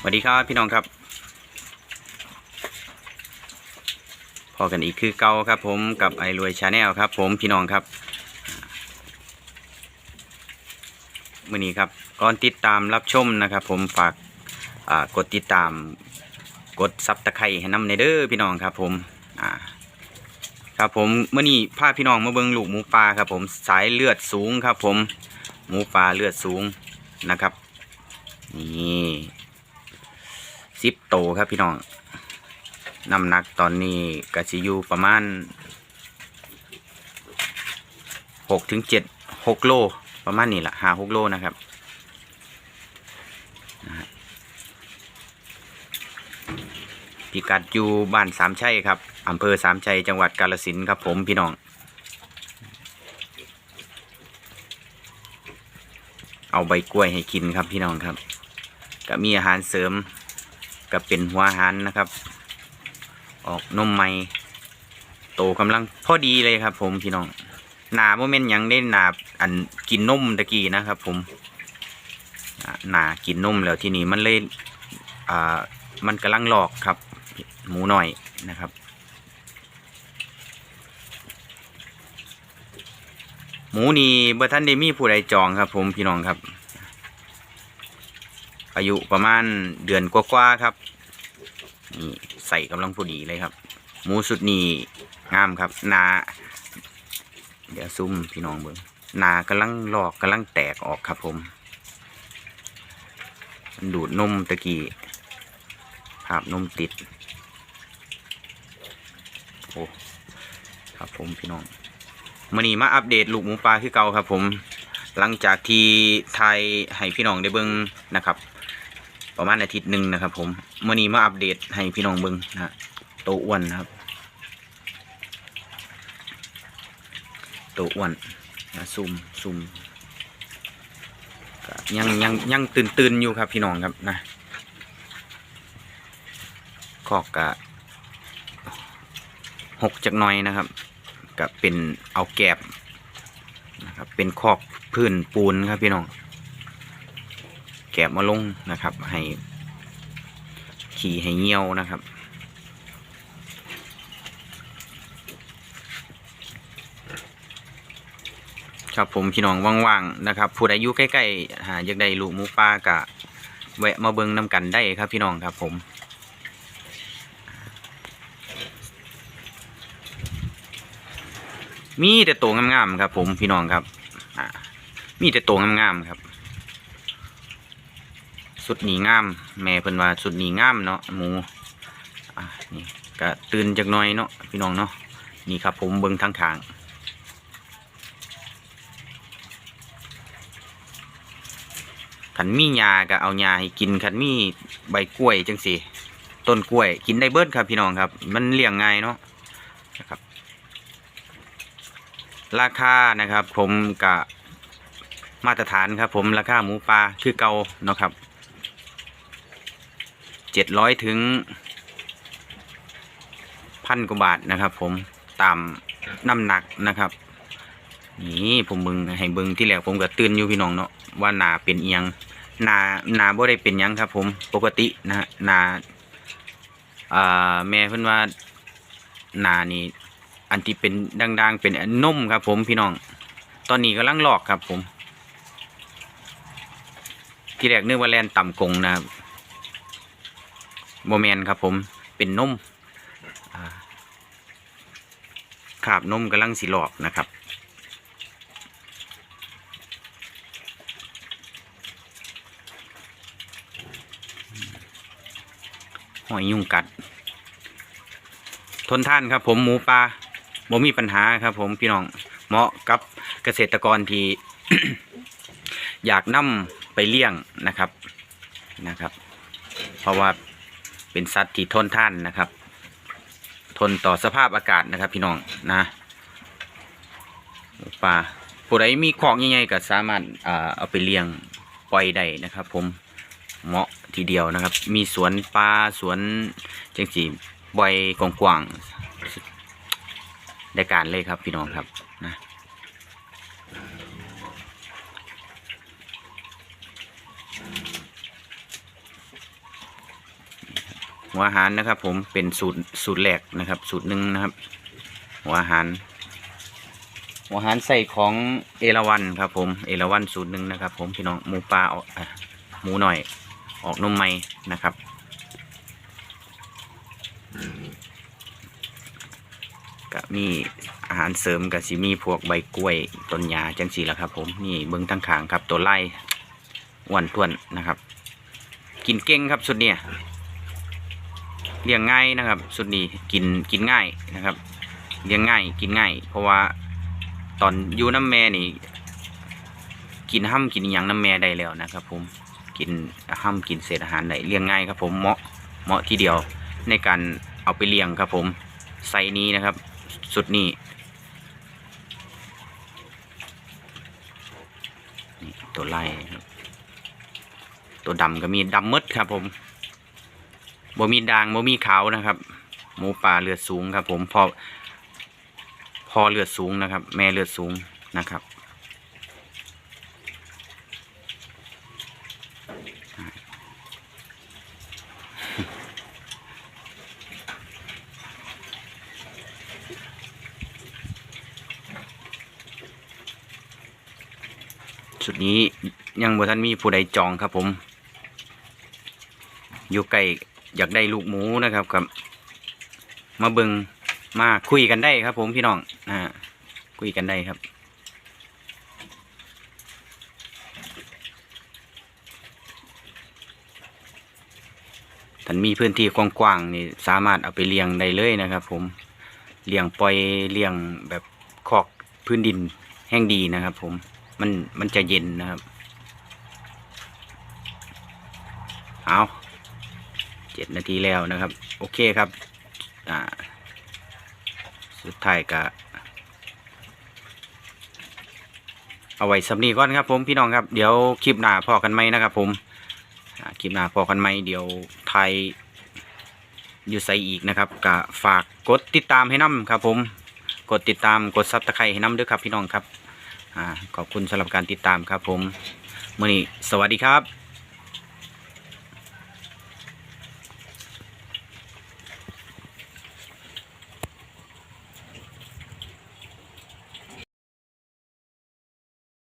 สวัสดีครับพี่น้องครับ พอกันอีกคือเก่าครับ ผมกับไอรวยชาแนลครับ ผมพี่น้องครับมื่อนี้ครับก่อนติดตามรับชมนะครับ ผมฝากกดติดตามกดซับตะไคร้ให้น้ำในเด้อพี่น้องครับ ผมครับผมเมื่อนี้พาพี่น้องมาเบิ่งลูกหมูป่าครับ ผมสายเลือดสูงครับ ผมหมูป่าเลือดสูงนะครับนี่ สิบโตครับพี่น้องน้ำหนักตอนนี้กะสิอยู่ประมาณหกถึงเจ็ดหกโล ประมาณนี้แหละหาหกโลนะครับพิกัดอยู่บ้านสามชัยครับอำเภอสามชัยจังหวัดกาฬสินครับผมพี่น้อง เอาใบกล้วยให้กินครับพี่น้องครับ ก็มีอาหารเสริม ก็เป็นหัวหารนะครับ ออกนมใหม่โตกำลังพอดีเลยครับ ผมพี่น้องหนาโมเมนต์ยังได้หนาอันกินนมตะกี้นะครับ ผมหนากินนมแล้วที่นี้มันเลยอ่ามันกำลังหลอกครับ หมูหน่อยนะครับ หมูนี่เบอร์ท่านได้มีผู้ใดจองครับ ผมพี่น้องครับ อายุประมาณเดือนกว่าๆครับนี่ใส่กำลังพอดีเลยครับ หมูสุดนี้งามครับหนา เดี๋ยวซุ่มพี่น้องเบิงหนากำลังลอกกำลังแตกออกครับผมมันดูดนมตะกี้ภาพนมติด โอ้ ครับผมพี่น้องมื่อนี้มาอัปเดตลูกหมูป่าคือเก่าครับผม หลังจากที่ไทยให้พี่น้องได้เบิ่งนะครับ ประมาณอาทิตย์หนึ่งนะครับ ผมเมื่อนี้มาอัปเดตให้พี่น้องเบิ่งนะโตอ้วนนครับโตอ้วนนะซุ่มซุ่มยังยังยังตื่นตื่นอยู่ครับพี่น้องครับนะคอกกะหกจากน้อยนะครับ ก็เป็นเอาแกบนะครับเป็นคอก พื้นปูนครับพี่น้อง แกะมาลงนะครับ ให้ขี่ให้เงี้ยวนะครับครับผมพี่น้องว่างๆนะครับผู้ใดอยู่ใกล้ๆหาอยากได้ลูกหมูป่ากะแวะมาเบิ่งน้ำกันได้ครับพี่น้องครับผม มีแต่ตัวงามๆครับผมพี่น้องครับอ่า มีแต่ตัวงามๆครับ สุดหนีงาม แม่เพิ่นว่าสุดหนีงามเนาะหมูอะนี่ก็ตื่นจากน้อยเนาะพี่น้องเนาะนี่ครับผมเบิ่งทางทางขันมีหญ้าก็เอาหญ้าให้กินขันมีใบกล้วยจังสิต้นกล้วย กินได้เบิดครับพี่น้องครับ มันเลี้ยงง่ายเนาะนะครับ ราคานะครับ ผมกะ มาตรฐานครับ ผมราคาหมูปลาคือเก่าเนาะครับเจ็ดร้อยถึงพันกว่าบาทนะครับ ผมตามน้ำหนักนะครับ นี่ผมบึงให้บึงที่แรกผมก็ตื่นอยู่พี่น้องเนาะว่านาเป็นเอียงนานาบ่ได้เป็นยังครับ ผมปกตินะฮะนาอ่าแม่เพิ่นว่านานี่อันที่เป็นดังๆ เป็นอันมครับ ผมพี่น้อง ตอนนี้กำลังหลอกครับผม ที่แรกนึกว่าแลนต่ำกงนะครับโมแมนครับผมเป็นนมอ่าขาบนมกำลังสีหลอกนะครับหอยยุ่งกัด ทนท่านครับผมหมูปลาบ่มีปัญหาครับผมพี่น้องเหมาะกับเกษตรกรที่ อยากนํ ไปเลี้ยงนะครับนะครับ เพราะว่าเป็นสัตว์ที่ทนท่านนะครับ ทนต่อสภาพอากาศนะครับพี่น้องนะป่าผู้ใดมีของใหญ่ๆก็สามารถเอาไปเลี้ยงปล่อยได้นะครับ ผมเหมาะทีเดียวนะครับ มีสวนปลาสวนจังสีบอยกว้างๆได้การเลยครับพี่น้องครับ หัวอาหารนะครับ ผมเป็นสูตรสูตรแรกนะครับ สูตรหนึ่งนะครับ หัวอาหาร หัวอาหารใส่ของเอราวันครับ ผมเอราวันสูตรหนึ่งนะครับ ผมพี่น้องหมูปลาออกหมูหน่อย ออกนมใหม่นะครับก็มีอาหารเสริมกับสิมีพวกใบกล้วยต้นยาจังสีและครับ ผมนี่เบิ้งทั้งขางครับตัวไล่อ้วนท้วนนะครับ กินเก่งครับสุดเนี่ย เลี้ยงง่ายนะครับสุดนี้กินกินง่ายนะครับเลี้ยงง่ายกินง่าย เพราะว่าตอนอยู่น้ำแม่นี่ กินห้ำกินอย่างน้ำแม่ได้แล้วนะครับ ผมกินห้ำกินเศษอาหารได้เลี้ยงง่ายครับผมเหมาะเหมาะทีเดียวในการเอาไปเลี้ยงครับ ผมไซส์นี้นะครับ สุดนี้นี่ตัวไล่ครับตัวดำก็มีดำมืดครับผม บ่มีด่างบ่มีขาวนะครับ หมูป่าเลือดสูงครับ ผมพอพอเลือดสูงนะครับ แม่เลือดสูงนะครับชุดนี้ยังบ่ทันมีผู้ใดจองครับผม อยู่ไกล อยากได้ลูกหมูนะครับกับมาเบิงมาคุยกันได้ครับ ผมพี่น้องอ่าคุยกันได้ครับท่านมีพื้นที่กว้างๆนี่สามารถเอาไปเลี้ยงได้เลยนะครับ ผมเลี้ยงปล่อยเลี้ยงแบบคอกพื้นดินแห้งดีนะครับ ผมมันมันจะเย็นนะครับ เอา เจ็ดนาทีแล้วนะครับ โอเคครับอ่าสุดท้ายก็เอาไว้สำนีก่อนครับผมพี่น้องครับเดี๋ยวคลิปหน้าพอกันไหมนะครับ ผมคลิปหน้าพอกันไหมเดี๋ยวไทยอยู่ใส่อีกนะครับก็ฝากกดติดตามให้น้ำครับ ผมกดติดตามกดซับตะไคร้ให้น้ำด้วยครับพี่น้องครับอ่าขอบคุณสำหรับการติดตามครับ ผมมื่อนี้สวัสดีครับ